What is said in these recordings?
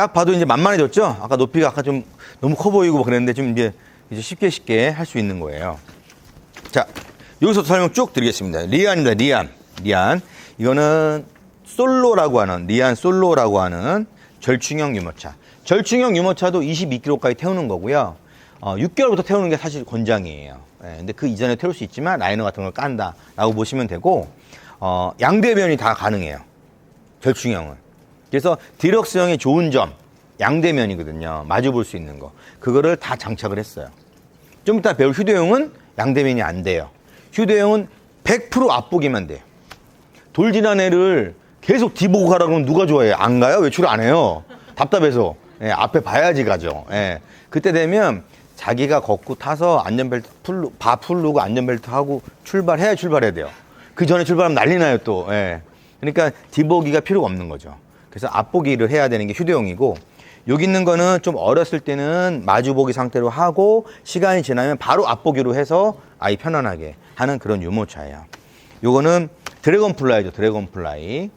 딱 봐도 이제 만만해졌죠? 아까 높이가 아까 좀 너무 커 보이고 뭐 그랬는데 좀 이제, 이제 쉽게 쉽게 할 수 있는 거예요. 자, 여기서 설명 쭉 드리겠습니다. 리안입니다. 리안. 리안. 이거는 솔로라고 하는, 리안 솔로라고 하는 절충형 유모차. 절충형 유모차도 22kg까지 태우는 거고요. 어, 6개월부터 태우는 게 사실 권장이에요. 예, 근데 그 이전에 태울 수 있지만 라이너 같은 걸 깐다라고 보시면 되고, 어, 양대면이 다 가능해요. 절충형은. 그래서 디럭 스형의 좋은 점, 양대면이거든요. 마주 볼 수 있는 거. 그거를 다 장착을 했어요. 좀 이따 배울 휴대용은 양대면이 안 돼요. 휴대용은 100% 앞보기만 돼요. 돌진한 애를 계속 뒤보고 가라고 하면 누가 좋아해요? 안 가요? 외출 안 해요? 답답해서. 예, 앞에 봐야지 가죠. 예. 그때 되면 자기가 걷고 타서 안전벨트 풀, 바 풀르고 안전벨트 하고 출발해야 출발해야 돼요. 그 전에 출발하면 난리 나요 또. 예. 그러니까 뒤보기가 필요가 없는 거죠. 그래서 앞보기를 해야 되는 게 휴대용이고 여기 있는 거는 좀 어렸을 때는 마주보기 상태로 하고 시간이 지나면 바로 앞보기로 해서 아이 편안하게 하는 그런 유모차예요. 요거는 드래곤 플라이죠. 드래곤 플라이.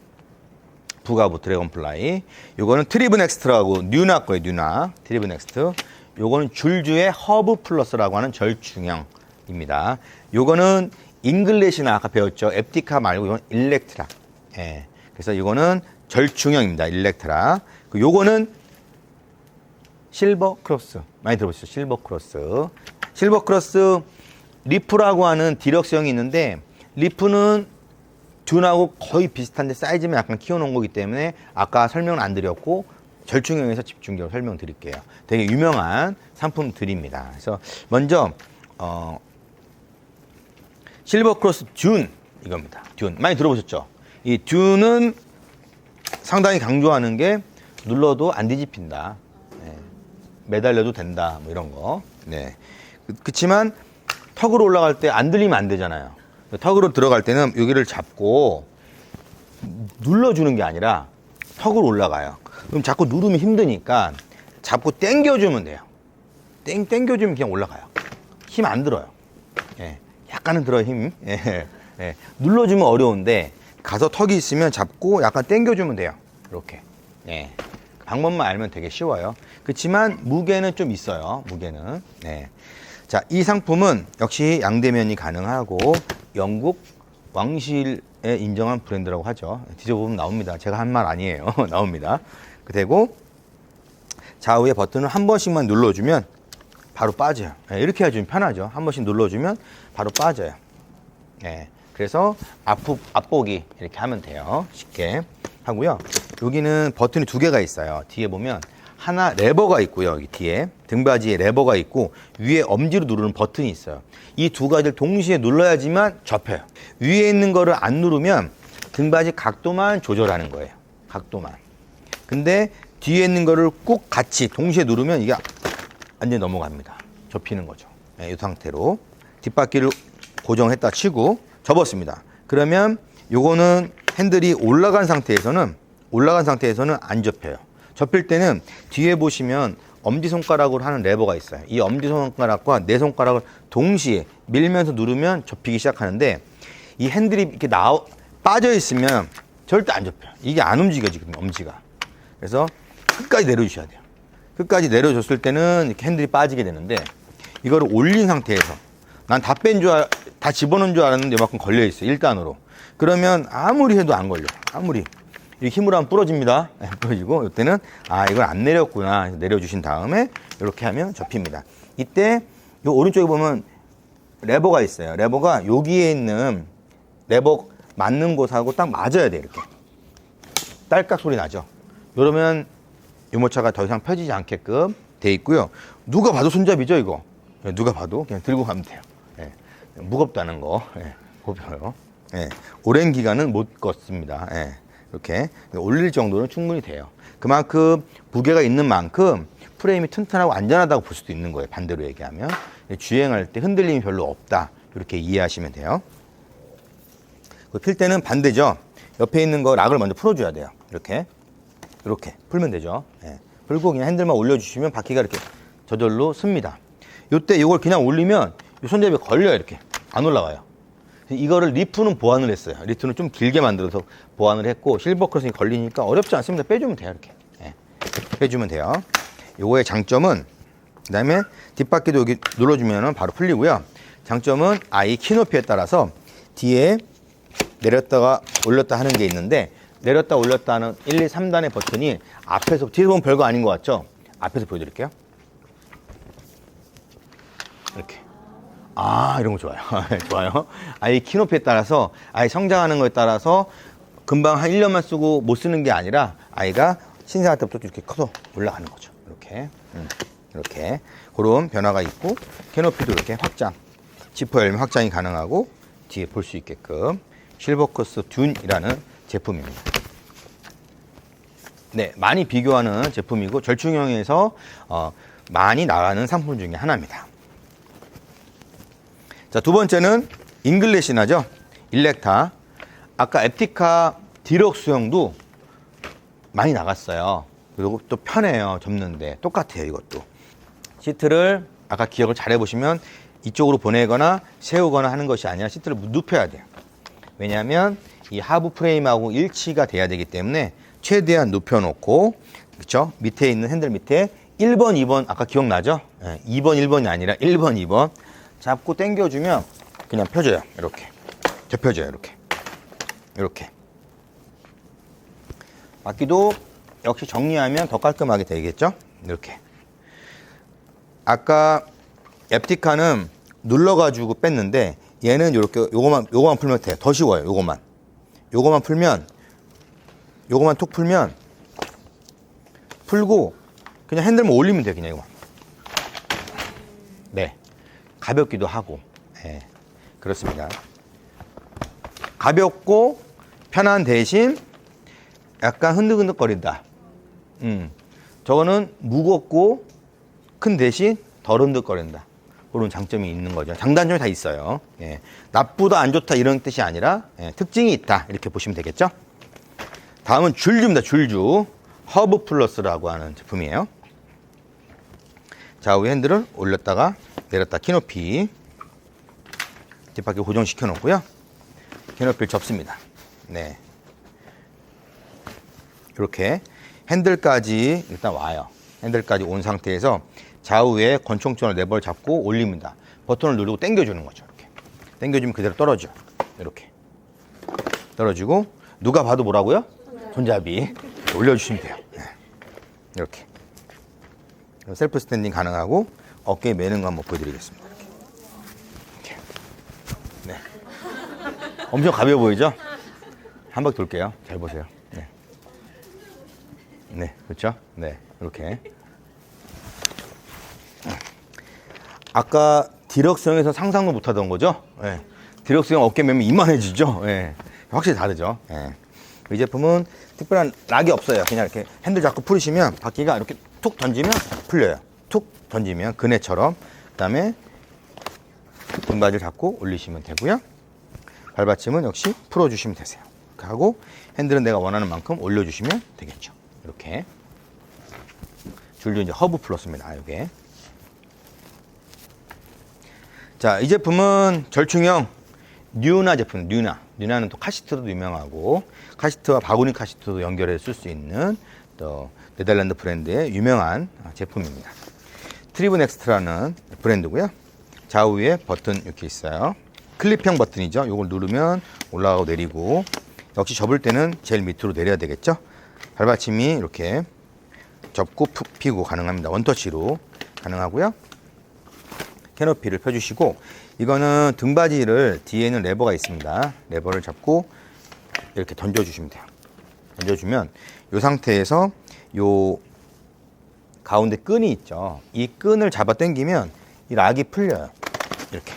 부가부 드래곤 플라이. 요거는 트리브 넥스트라고 뉴나 거예요. 뉴나. 트리브 넥스트. 요거는 줄주의 허브 플러스라고 하는 절충형입니다. 요거는 잉글리시나 아까 배웠죠. 앱티카 말고 이건 일렉트라. 예. 그래서 이거는 절충형입니다. 일렉트라. 그 요거는 실버 크로스. 많이 들어보시죠? 실버 크로스. 실버 크로스 리프라고 하는 디럭스형이 있는데 리프는 둔하고 거의 비슷한데 사이즈만 약간 키워놓은 거기 때문에 아까 설명은 안 드렸고 절충형에서 집중적으로 설명드릴게요. 되게 유명한 상품들입니다. 그래서 먼저 어, 실버 크로스 듄 이겁니다. 듄 많이 들어보셨죠? 이 듄은 상당히 강조하는 게 눌러도 안 뒤집힌다. 네. 매달려도 된다. 뭐 이런 거. 네. 그- 그치만 턱으로 올라갈 때 안 들리면 안 되잖아요. 턱으로 들어갈 때는 여기를 잡고 눌러주는 게 아니라 턱으로 올라가요. 그럼 자꾸 누르면 힘드니까 잡고 당겨주면 돼요. 땡, 당겨주면 그냥 올라가요. 힘 안 들어요. 예, 약간은 들어요, 힘. 예, 예. 눌러주면 어려운데 가서 턱이 있으면 잡고 약간 당겨주면 돼요. 이렇게. 예. 방법만 알면 되게 쉬워요. 그렇지만 무게는 좀 있어요. 무게는. 네. 자, 이 상품은 역시 양대면이 가능하고 영국 왕실에 인정한 브랜드라고 하죠. 뒤져보면 나옵니다. 제가 한 말 아니에요. 나옵니다. 그리고 좌우의 버튼을 한 번씩만 눌러주면 바로 빠져요. 예, 이렇게 해주면 편하죠. 한 번씩 눌러주면 바로 빠져요. 예, 그래서 앞, 앞보기 이렇게 하면 돼요. 쉽게 하고요. 여기는 버튼이 두 개가 있어요. 뒤에 보면 하나 레버가 있고요. 여기 뒤에 등받이에 레버가 있고 위에 엄지로 누르는 버튼이 있어요. 이 두 가지를 동시에 눌러야지만 접혀요. 위에 있는 거를 안 누르면 등받이 각도만 조절하는 거예요. 각도만. 근데 뒤에 있는 거를 꼭 같이 동시에 누르면 이게 완전히 넘어갑니다. 접히는 거죠. 네, 이 상태로 뒷바퀴를 고정했다 치고 접었습니다. 그러면 요거는 핸들이 올라간 상태에서는 올라간 상태에서는 안 접혀요. 접힐 때는 뒤에 보시면 엄지 손가락으로 하는 레버가 있어요. 이 엄지 손가락과 내 손가락을 동시에 밀면서 누르면 접히기 시작하는데 이 핸들이 이렇게 나 빠져 있으면 절대 안 접혀요. 이게 안 움직여지거든요. 엄지가. 그래서 끝까지 내려주셔야 돼요. 끝까지 내려줬을 때는 이렇게 핸들이 빠지게 되는데 이거를 올린 상태에서 난 다 뺀 줄, 알, 다 집어넣은 줄 알았는데 이만큼 걸려 있어요. 1단으로. 그러면 아무리 해도 안 걸려. 아무리. 이 힘으로 하면 부러집니다. 네, 부러지고 이때는 아 이걸 안 내렸구나 내려주신 다음에 이렇게 하면 접힙니다. 이때 요 오른쪽에 보면 레버가 있어요. 레버가 여기에 있는 레버 맞는 곳하고 딱 맞아야 돼 이렇게. 딸깍 소리 나죠. 그러면 유모차가 더 이상 펴지지 않게끔 돼 있고요. 누가 봐도 손잡이죠 이거. 예, 누가 봐도 그냥 들고 가면 돼요. 예, 무겁다는 거 예, 고벼요. 예, 오랜 기간은 못 걷습니다. 예, 이렇게 올릴 정도는 충분히 돼요. 그만큼 무게가 있는 만큼 프레임이 튼튼하고 안전하다고 볼 수도 있는 거예요. 반대로 얘기하면 예, 주행할 때 흔들림이 별로 없다 이렇게 이해하시면 돼요. 그필 때는 반대죠. 옆에 있는 거 락을 먼저 풀어줘야 돼요. 이렇게 이렇게 풀면 되죠. 예. 풀고 그냥 핸들만 올려주시면 바퀴가 이렇게 저절로 씁니다. 요때 이걸 그냥 올리면 이 손잡이 걸려요 이렇게 안 올라가요. 이거를 리프는 보완을 했어요. 리프는 좀 길게 만들어서 보완을 했고 실버 크로스이 걸리니까 어렵지 않습니다. 빼주면 돼요 이렇게. 예. 해주면 돼요. 요거의 장점은 그 다음에 뒷바퀴도 여기 눌러주면 바로 풀리고요. 장점은 아이 키 높이에 따라서 뒤에 내렸다가 올렸다 하는 게 있는데 내렸다 올렸다 하는 1, 2, 3단의 버튼이 앞에서 뒤에서 보면 별거 아닌 것 같죠? 앞에서 보여드릴게요. 이렇게. 아, 이런 거 좋아요. 좋아요. 아이 키 높이에 따라서 아이 성장하는 거에 따라서 금방 한 1년만 쓰고 못 쓰는 게 아니라 아이가 신생아 때부터 이렇게 커서 올라가는 거죠. 이렇게. 음, 이렇게. 그런 변화가 있고 캐노피도 이렇게 확장. 지퍼 열면 확장이 가능하고 뒤에 볼 수 있게끔 실버커스 듄이라는 제품입니다. 네, 많이 비교하는 제품이고 절충형에서 어, 많이 나가는 상품 중에 하나입니다. 자, 두 번째는 잉글래시나죠? 일렉타. 아까 에티카 디럭스형도 많이 나갔어요. 그리고 또 편해요, 접는데. 똑같아요, 이것도. 시트를 아까 기억을 잘 해보시면 이쪽으로 보내거나 세우거나 하는 것이 아니라 시트를 눕혀야 돼요. 왜냐하면 이 하부 프레임하고 일치가 돼야 되기 때문에 최대한 눕혀놓고 그렇죠? 밑에 있는 핸들 밑에 1번, 2번 아까 기억나죠? 예, 2번, 1번이 아니라 1번, 2번 잡고 당겨주면 그냥 펴져요. 이렇게 접혀져요. 이렇게 이렇게 바퀴도 역시 정리하면 더 깔끔하게 되겠죠? 이렇게 아까 앱티카는 눌러가지고 뺐는데 얘는 이렇게 요거만 요거만 풀면 돼. 더 쉬워요. 요거만 요거만 풀면 요거만 톡 풀면 풀고 그냥 핸들만 올리면 돼. 그냥 이거만. 네. 가볍기도 하고. 예. 그렇습니다. 가볍고 편한 대신 약간 흔들흔들거린다. 음. 저거는 무겁고 큰 대신 덜 흔들거린다. 그런 장점이 있는 거죠. 장단점이 다 있어요. 예. 나쁘다, 안 좋다 이런 뜻이 아니라 예, 특징이 있다. 이렇게 보시면 되겠죠. 다음은 줄주입니다. 줄주. 허브 플러스라고 하는 제품이에요. 좌우 핸들을 올렸다가 내렸다 키높이 뒷바퀴 고정시켜 놓고요. 키높이를 접습니다. 네. 이렇게 핸들까지 일단 와요. 핸들까지 온 상태에서 좌우에 권총전을 네번 잡고 올립니다. 버튼을 누르고 당겨주는 거죠. 이렇게. 당겨주면 그대로 떨어져. 이렇게. 떨어지고 누가 봐도 뭐라고요? 손잡이 올려주시면 돼요. 네. 이렇게. 셀프 스탠딩 가능하고 어깨에 매는 거 한번 보여드리겠습니다. 이렇게. 네. 엄청 가벼워 보이죠? 한 바퀴 돌게요. 잘 보세요. 네. 네, 그렇죠? 네, 이렇게. 아까 디럭스형에서 상상도 못하던 거죠? 예. 디럭스형 어깨 매면 이만해지죠? 예. 확실히 다르죠? 예. 이 제품은 특별한 락이 없어요. 그냥 이렇게 핸들 잡고 풀으시면 바퀴가 이렇게 툭 던지면 풀려요. 툭 던지면 그네처럼. 그 다음에 등받이를 잡고 올리시면 되고요. 발받침은 역시 풀어주시면 되세요. 하고 핸들은 내가 원하는 만큼 올려주시면 되겠죠. 이렇게. 줄도 이제 허브 플러스입니다. 이게. 자, 이 제품은 절충형 뉴나 제품, 뉴나. 뉴나는 또 카시트도 유명하고 카시트와 바구니 카시트도 연결해 쓸 수 있는 또 네덜란드 브랜드의 유명한 제품입니다. 트리븐 엑스트라는 브랜드고요. 좌우에 버튼 이렇게 있어요. 클립형 버튼이죠. 이걸 누르면 올라가고 내리고 역시 접을 때는 제일 밑으로 내려야 되겠죠. 발받침이 이렇게 접고 푹 피고 가능합니다. 원터치로 가능하고요. 캐노피를 펴주시고 이거는 등받이를 뒤에는 레버가 있습니다. 레버를 잡고 이렇게 던져주시면 돼요. 던져주면 이 상태에서 요 가운데 끈이 있죠. 이 끈을 잡아 당기면 이 락이 풀려요. 이렇게.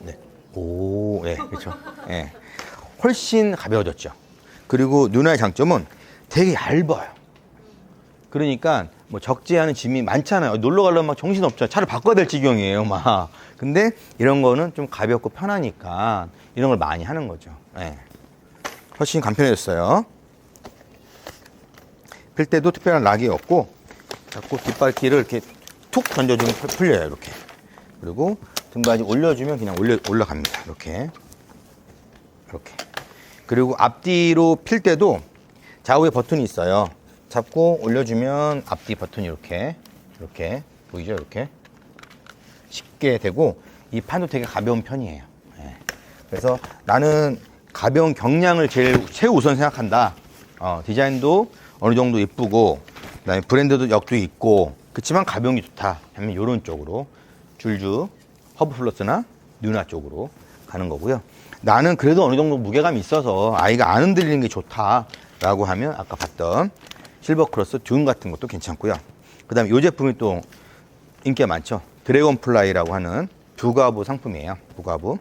네. 오, 네, 그렇죠. 네. 훨씬 가벼워졌죠. 그리고 누나의 장점은 되게 얇아요. 그러니까 뭐 적지 않은 짐이 많잖아요. 놀러 가려면 막 정신 없죠. 차를 바꿔야 될 지경이에요, 막. 근데 이런 거는 좀 가볍고 편하니까 이런 걸 많이 하는 거죠. 예. 훨씬 간편해졌어요. 필 때도 특별한 락이 없고 자꾸 뒷발길을 이렇게 툭 던져주면 풀- 풀려요, 이렇게. 그리고 등받이 올려주면 그냥 올려, 올라갑니다. 이렇게. 이렇게. 그리고 앞뒤로 필 때도 좌우에 버튼이 있어요. 잡고 올려주면 앞뒤 버튼이 이렇게 이렇게 보이죠? 이렇게 쉽게 되고 이 판도 되게 가벼운 편이에요. 예. 그래서 나는 가벼운 경량을 제일 최우선 생각한다. 어, 디자인도 어느 정도 예쁘고 그다음에 브랜드도 역도 있고 그렇지만 가벼운 게 좋다 하면 이런 쪽으로 줄주 허브 플러스나 뉴나 쪽으로 가는 거고요. 나는 그래도 어느 정도 무게감이 있어서 아이가 안 흔들리는 게 좋다라고 하면 아까 봤던 실버 크로스 듄 같은 것도 괜찮고요. 그다음에 이 제품이 또 인기가 많죠. 드래곤 플라이라고 하는 두가부 상품이에요. 두가부.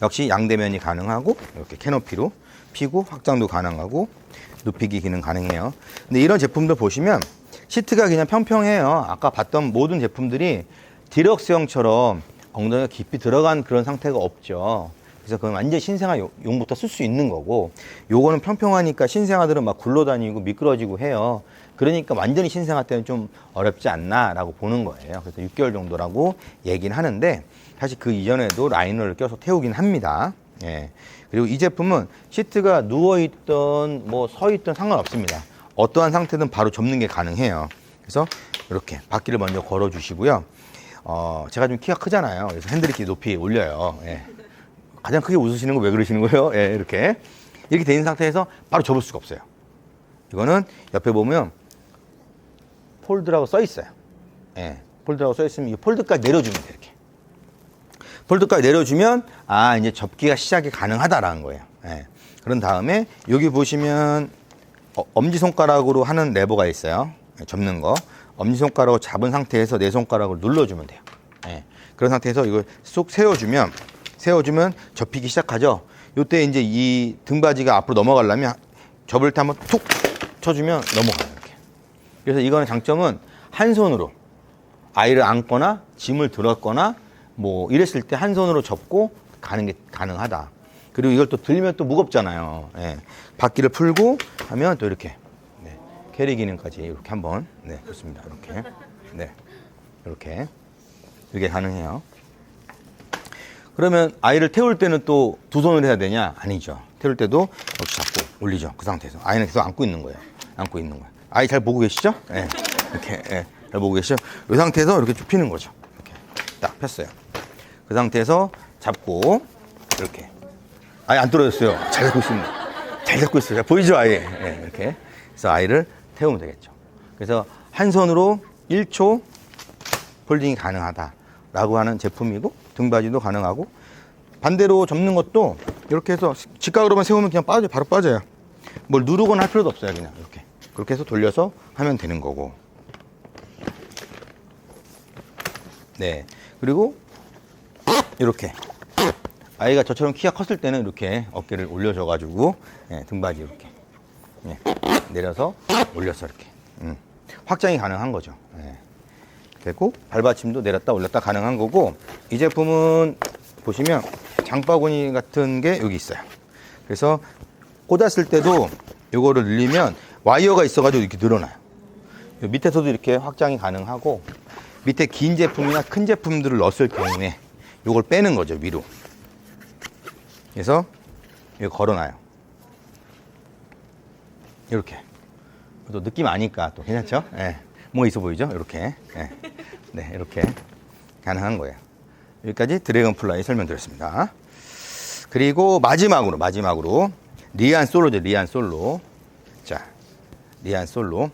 역시 양대면이 가능하고 이렇게 캐노피로 피고 확장도 가능하고 눕히기 기능 가능해요. 근데 이런 제품들 보시면 시트가 그냥 평평해요. 아까 봤던 모든 제품들이 디럭스형처럼 엉덩이가 깊이 들어간 그런 상태가 없죠. 그래서 그건 완전 신생아 용- 용부터 쓸 수 있는 거고 요거는 평평하니까 신생아들은 막 굴러다니고 미끄러지고 해요. 그러니까 완전히 신생아 때는 좀 어렵지 않나라고 보는 거예요. 그래서 6개월 정도라고 얘기는 하는데 사실 그 이전에도 라이너를 껴서 태우긴 합니다. 예. 그리고 이 제품은 시트가 누워있던 뭐 서있던 상관없습니다. 어떠한 상태든 바로 접는 게 가능해요. 그래서 이렇게 바퀴를 먼저 걸어 주시고요. 어, 제가 좀 키가 크잖아요. 그래서 핸들이 높이 올려요. 예. 가장 크게 웃으시는 거 왜 그러시는 거예요? 예, 이렇게. 이렇게 돼 상태에서 바로 접을 수가 없어요. 이거는 옆에 보면 폴드라고 써 있어요. 예. 폴드라고 써 있으면 이 폴드까지 내려주면 돼, 이렇게. 폴드까지 내려주면 아, 이제 접기가 시작이 가능하다라는 거예요. 예. 그런 다음에 여기 보시면 어, 엄지손가락으로 하는 레버가 있어요. 예, 접는 거. 엄지손가락을 잡은 상태에서 내 손가락을 눌러주면 돼요. 예. 그런 상태에서 이걸 쏙 세워주면, 세워주면 접히기 시작하죠. 요때 이제 이 등받이가 앞으로 넘어가려면 접을 때 한번 툭 쳐주면 넘어가요. 이렇게. 그래서 이거는 장점은 한 손으로 아이를 안거나 짐을 들었거나 뭐 이랬을 때 한 손으로 접고 가는 게 가능하다. 그리고 이걸 또 들면 또 무겁잖아요. 예. 바퀴를 풀고 하면 또 이렇게 네. 캐리 기능까지 이렇게 한번 네 그렇습니다. 이렇게 네 이렇게 이게 가능해요. 그러면 아이를 태울 때는 또 두 손을 해야 되냐? 아니죠. 태울 때도 역시 잡고 올리죠. 그 상태에서 아이는 계속 안고 있는 거예요. 안고 있는 거예요. 아이 잘 보고 계시죠? 예. 이렇게 예. 잘 보고 계시죠? 이 상태에서 이렇게 쭉 피는 거죠. 딱 폈어요. 그 상태에서 잡고 이렇게 아예 안 떨어졌어요. 잘 잡고 있습니다. 잘 잡고 있어요. 자, 보이죠, 아예. 예, 이렇게. 그래서 아이를 태우면 되겠죠. 그래서 한 손으로 1초 폴딩이 가능하다라고 하는 제품이고 등받이도 가능하고 반대로 접는 것도 이렇게 해서 직각으로만 세우면 그냥 빠져 바로 빠져요. 뭘 누르거나 할 필요도 없어요. 그냥 이렇게 그렇게 해서 돌려서 하면 되는 거고. 네. 그리고 이렇게 아이가 저처럼 키가 컸을 때는 이렇게 어깨를 올려줘 가지고 예, 등받이 이렇게 예, 내려서 올려서 이렇게 음, 확장이 가능한 거죠. 예. 되고 발받침도 내렸다 올렸다 가능한 거고 이 제품은 보시면 장바구니 같은 게 여기 있어요. 그래서 꽂았을 때도 이거를 늘리면 와이어가 있어가지고 이렇게 늘어나요. 요 밑에서도 이렇게 확장이 가능하고 밑에 긴 제품이나 큰 제품들을 넣었을 경우에 이걸 빼는 거죠 위로. 그래서 이거 걸어놔요. 이렇게. 또 느낌 아니까 또 괜찮죠? 예. 뭔가 있어 보이죠? 이렇게. 예. 네, 이렇게 가능한 거예요. 여기까지 드래곤 플라이 설명드렸습니다. 그리고 마지막으로, 마지막으로 리안 솔로죠, 리안 솔로. 자, 리안 솔로.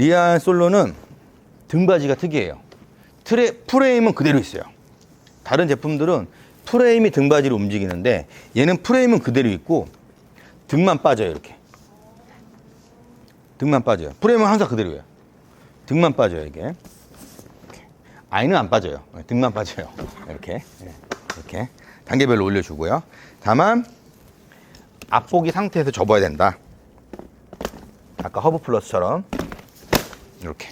리안 솔로는 등받이가 특이해요. 트레, 프레임은 그대로 있어요. 다른 제품들은 프레임이 등받이로 움직이는데 얘는 프레임은 그대로 있고 등만 빠져요, 이렇게. 등만 빠져요. 프레임은 항상 그대로예요. 등만 빠져요, 이게. 이렇게. 아이는 안 빠져요. 등만 빠져요. 이렇게. 예, 이렇게. 단계별로 올려주고요. 다만, 앞보기 상태에서 접어야 된다. 아까 허브 플러스처럼. 이렇게.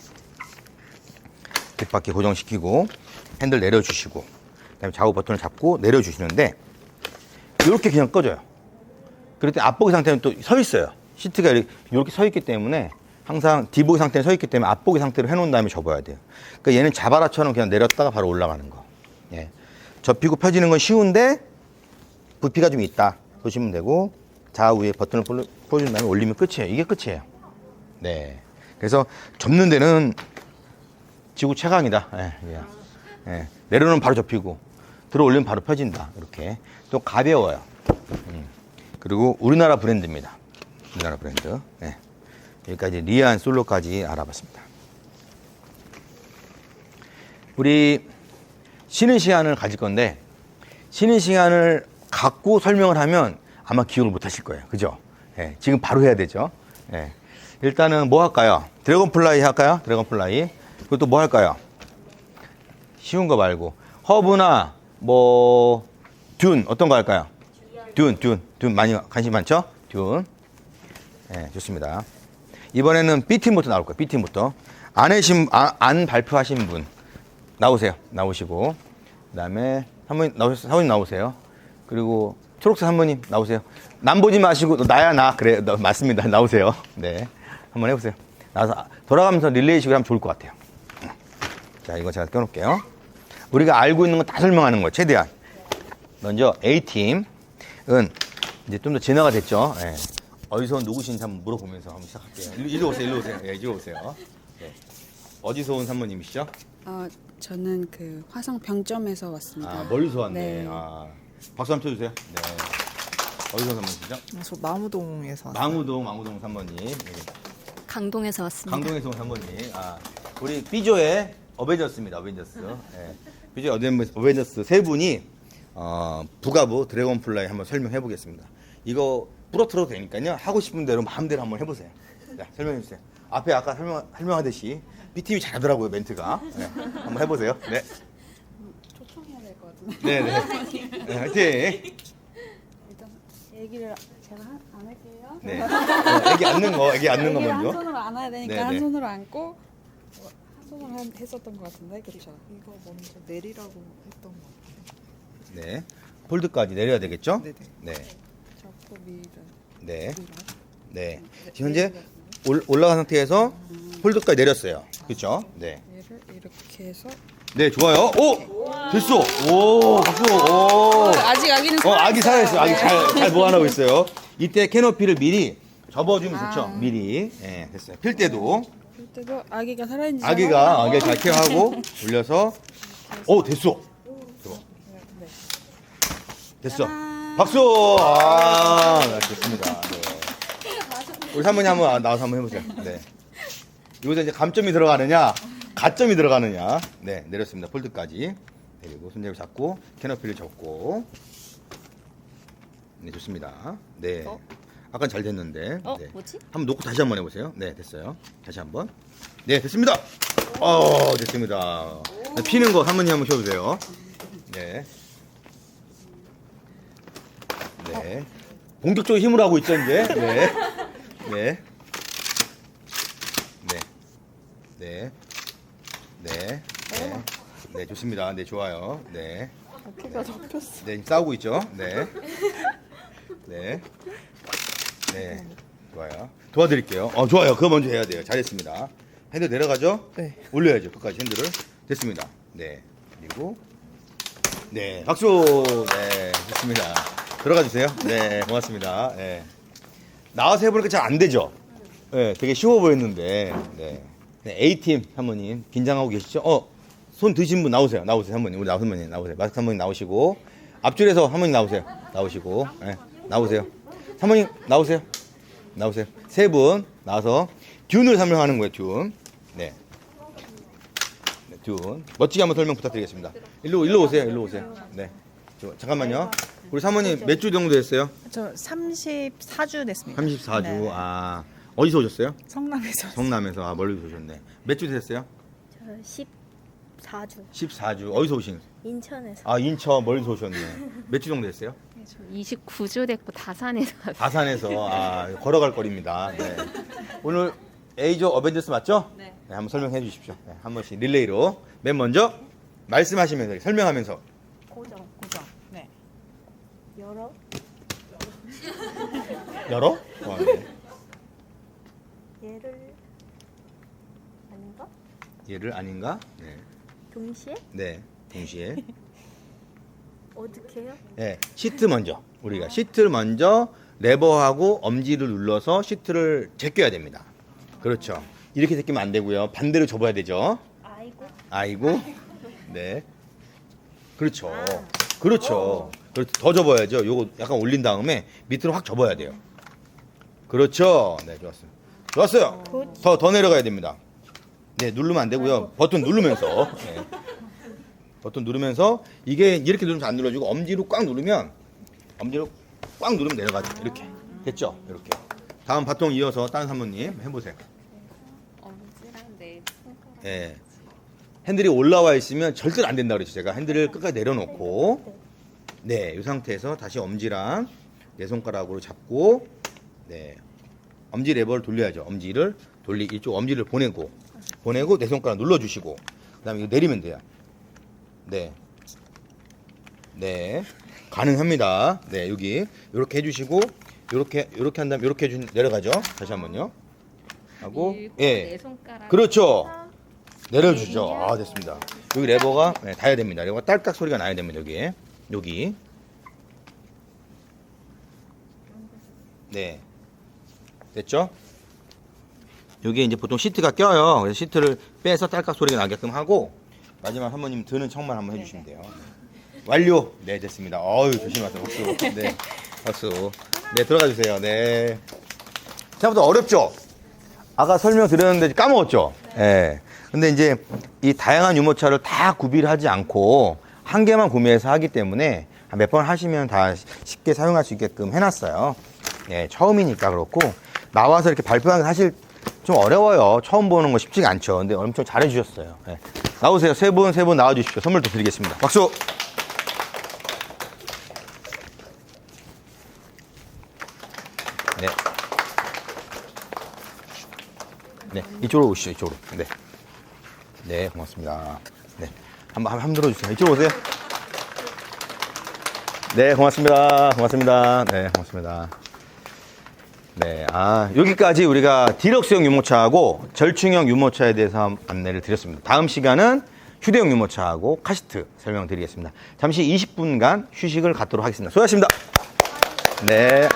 뒷바퀴 고정시키고, 핸들 내려주시고, 그 다음에 좌우 버튼을 잡고 내려주시는데, 이렇게 그냥 꺼져요. 그럴 때 앞보기 상태는 또 서 있어요. 시트가 이렇게, 서 있기 때문에 항상 뒤보기 상태는 서 있기 때문에 앞보기 상태로 해놓은 다음에 접어야 돼요. 그러니까 얘는 자바라처럼 그냥 내렸다가 바로 올라가는 거. 예. 접히고 펴지는 건 쉬운데 부피가 좀 있다. 보시면 되고 좌우에 버튼을 풀어준 다음에 올리면 끝이에요. 이게 끝이에요. 네. 그래서 접는 데는 지구 최강이다. 예, 예. 예. 내려놓으면 바로 접히고 들어 올리면 바로 펴진다. 이렇게 또 가벼워요. 음. 그리고 우리나라 브랜드입니다. 우리나라 브랜드. 네. 여기까지 리안 솔로까지 알아봤습니다. 우리 쉬는 시간을 가질 건데 쉬는 시간을 갖고 설명을 하면 아마 기억을 못 하실 거예요. 그죠? 예, 지금 바로 해야 되죠. 예. 일단은 뭐 할까요? 드래곤 플라이 할까요? 드래곤 플라이. 그것도 뭐 할까요? 쉬운 거 말고 허브나 뭐 듄 어떤 거 할까요? 듄, 듄, 듄 많이 관심 많죠? 듄. 네, 좋습니다. 이번에는 B팀부터 나올 거예요. B팀부터. 안, 해신, 아, 안 발표하신 분 나오세요. 나오시고 그 다음에 사모님 나오셨 사모님 나오세요. 그리고 초록색 사모님 나오세요. 남 보지 마시고 나야 나 그래 너, 맞습니다. 나오세요. 네, 한번 해보세요. 나서 돌아가면서 릴레이식을 하면 좋을 것 같아요. 자, 이거 제가 껴놓을게요. 우리가 알고 있는 거 다 설명하는 거예요. 최대한. 먼저 A팀은 이제 좀 더 진화가 됐죠. 예. 어디서 누구신지 한번 물어보면서 한번 시작할게요. 일로, 일로 오세요, 일로 오세요. 예, 이리 오세요. 네. 어디서 온 산모님이시죠? 어, 저는 그 화성 병점에서 왔습니다. 아, 멀리서 왔네. 네. 아, 박수 한번 쳐주세요. 네. 어디서 산모님이시죠? 저 나무동에서 왔어요. 망우동, 망우동 산모님. 예. 강동에서 왔습니다. 강동에서 온 산모님. 아, 우리 B조의 어벤져스입니다. 어벤져스. 예. B조의 어벤져스, 어벤져스 세 분이 어, 부가부 드래곤플라이 한번 설명해 보겠습니다. 이거 부러뜨려도 되니까요. 하고 싶은 대로 마음대로 한번 해보세요. 자, 설명해 주세요. 앞에 아까 설명, 설명하듯이 B팀이 잘하더라고요, 멘트가. 네, 한번 해보세요. 네. 초청해야 될 것 같은데. 네, 네. 네, 화이팅! 일단 얘기를 제가 한- 안 할게요. 네. 네, 애기 앉는 거, 애기 앉는 거 얘기를 한 먼저. 손으로 안아야 되니까 네, 한 네. 손으로 안고 어, 한 손으로 한, 했었던 것 같은데 그렇죠. 이거 먼저 내리라고 했던 것 같아요. 네. 폴드까지 내려야 되겠죠? 네네. 네. 잡고 밀은 네. 밀어. 네. 지금 현재 올, 올라간 상태에서 폴드까지 내렸어요. 그렇죠? 네. 얘를 이렇게 해서 네, 좋아요. 오! 됐어. 오, 박수. 오. 아직 아기는 어, 아기 살아있어요. 아기 네. 잘, 잘 보완하고 있어요. 이때 캐노피를 미리 접어주면 아. 좋죠. 미리. 예, 됐어요. 필 때도. 그때도 아기가 살아있는지 아기가, 아기가 잘 케어하고, 올려서. 오, 됐어. 좋아. 네. 됐어. 박수! 아, 네, 좋습니다. 네. 우리 사모님 한번 나와서 한번 해보세요. 네. 여기서 이제 감점이 들어가느냐, 가점이 들어가느냐. 네, 내렸습니다. 폴드까지. 그리고 손잡이 잡고, 캐너피를 접고. 네, 좋습니다. 네. 어? 아까 잘 됐는데. 어, 네. 뭐지? 한번 놓고 다시 한번 해 보세요. 네, 됐어요. 다시 한번. 네, 됐습니다. 어, 됐습니다. 네, 피는 거 사모님 한번 쉬어주세요. 네. 네. 본격적으로 힘을 하고 있죠, 이제. 네. 네. 네. 네. 네. 네. 네, 좋습니다. 네, 좋아요. 네. 어깨가 접혔어. 네, 지금 싸우고 있죠. 네. 네. 네. 좋아요. 도와드릴게요. 어, 좋아요. 그거 먼저 해야 돼요. 잘했습니다. 핸드 내려가죠? 네. 올려야죠. 끝까지 핸들을. 됐습니다. 네. 그리고 네. 박수. 네. 좋습니다. 들어가 주세요. 네. 고맙습니다. 네. 나와서 해보니까 잘 안 되죠? 네. 되게 쉬워 보였는데. 네. 네, A팀 사모님 긴장하고 계시죠? 어, 손 드신 분 나오세요. 나오세요. 사모님. 우리 사모님 나오세요. 마스크 사모님 나오시고. 앞줄에서 사모님 나오세요. 나오시고. 네. 나오세요. 사모님 나오세요. 나오세요. 세 분 나와서 듄을 설명하는 거예요. 듄. 네. 네, 듄. 멋지게 한번 설명 부탁드리겠습니다. 일로 일로 오세요. 일로 오세요. 네. 저, 잠깐만요. 우리 사모님 몇 주 정도 됐어요? 저 34주 됐습니다. 34주. 네. 아 어디서 오셨어요? 성남에서. 성남에서 아 멀리서 오셨네. 몇주 됐어요? 저 14주 14주. 어디서 오신? 인천에서 아 인천 멀리서 오셨네. 몇 주 정도 됐어요? 저 29주 됐고 다산에서 왔어요. 다산에서 아, 걸어갈 거리입니다. 네. 오늘 에이저 어벤져스 맞죠? 네. 한번 설명해 주십시오. 네, 한 번씩 릴레이로 맨 먼저 말씀하시면서 설명하면서 고정. 고정. 네. 열어 열어? 어, 네. 얘를 아닌가? 얘를 아닌가? 네. 동시에 네. 동시에 어떻게 해요? 네. 시트 먼저 우리가 시트를 먼저 레버하고 엄지를 눌러서 시트를 제껴야 됩니다. 그렇죠. 이렇게 제끼면 안 되고요. 반대로 접어야 되죠. 아이고. 아이고. 네. 그렇죠. 그렇죠. 그렇죠. 더 접어야죠. 요거 약간 올린 다음에 밑으로 확 접어야 돼요. 그렇죠. 네, 좋았어요. 좋았어요. 더, 더 내려가야 됩니다. 네, 누르면 안 되고요. 버튼 누르면서. 네. 버튼 누르면서 이게 이렇게 누르면 안 눌러지고 엄지로 꽉 누르면 엄지로 꽉 누르면 내려가죠. 이렇게. 됐죠? 이렇게. 다음 바통 이어서 다른 사모님 해보세요. 엄지랑 내 손가락. 예. 핸들이 올라와 있으면 절대로 안 된다 그랬죠. 제가 핸들을 끝까지 내려놓고 네, 이 상태에서 다시 엄지랑 내 손가락으로 잡고 네. 엄지 레버를 돌려야죠. 엄지를 돌리 이쪽 엄지를 보내고 보내고 내 손가락 눌러 주시고 그다음에 이거 내리면 돼요. 네. 네. 가능합니다. 네, 여기 이렇게 해 주시고 이렇게 이렇게 한 다음에 이렇게 해 주, 내려가죠. 다시 한번요. 하고 예. 그렇죠. 내려주죠. 아, 됐습니다. 여기 레버가 네, 닿아야 됩니다. 레버가 딸깍 소리가 나야 됩니다. 여기. 여기. 네. 됐죠? 여기 이제 보통 시트가 껴요. 그래서 시트를 빼서 딸깍 소리가 나게끔 하고 마지막 한 번님 드는 척만 한번 해주시면 돼요. 완료. 네, 됐습니다. 어유 조심하세요. 박수. 네, 박수. 네, 들어가 주세요. 네. 생각보다 어렵죠? 아까 설명드렸는데 까먹었죠? 예. 근데 이제 이 다양한 유모차를 다 구비를 않고 한 개만 구매해서 하기 때문에 몇 번 하시면 다 쉽게 사용할 수 있게끔 해놨어요. 예, 처음이니까 그렇고 나와서 이렇게 발표하는 게 사실 좀 어려워요. 처음 보는 거 쉽지가 않죠. 근데 엄청 잘해주셨어요. 예. 나오세요. 세 분, 세 분 나와주십시오. 선물도 드리겠습니다. 박수! 네. 네, 이쪽으로 오시죠, 이쪽으로. 네. 네, 고맙습니다. 네. 한번, 한번 들어주세요. 이쪽으로 오세요. 네, 고맙습니다. 고맙습니다. 네, 고맙습니다. 네, 아, 여기까지 우리가 디럭스형 유모차하고 절충형 유모차에 대해서 안내를 드렸습니다. 다음 시간은 휴대용 유모차하고 카시트 설명드리겠습니다. 잠시 20분간 휴식을 갖도록 하겠습니다. 수고하셨습니다. 네.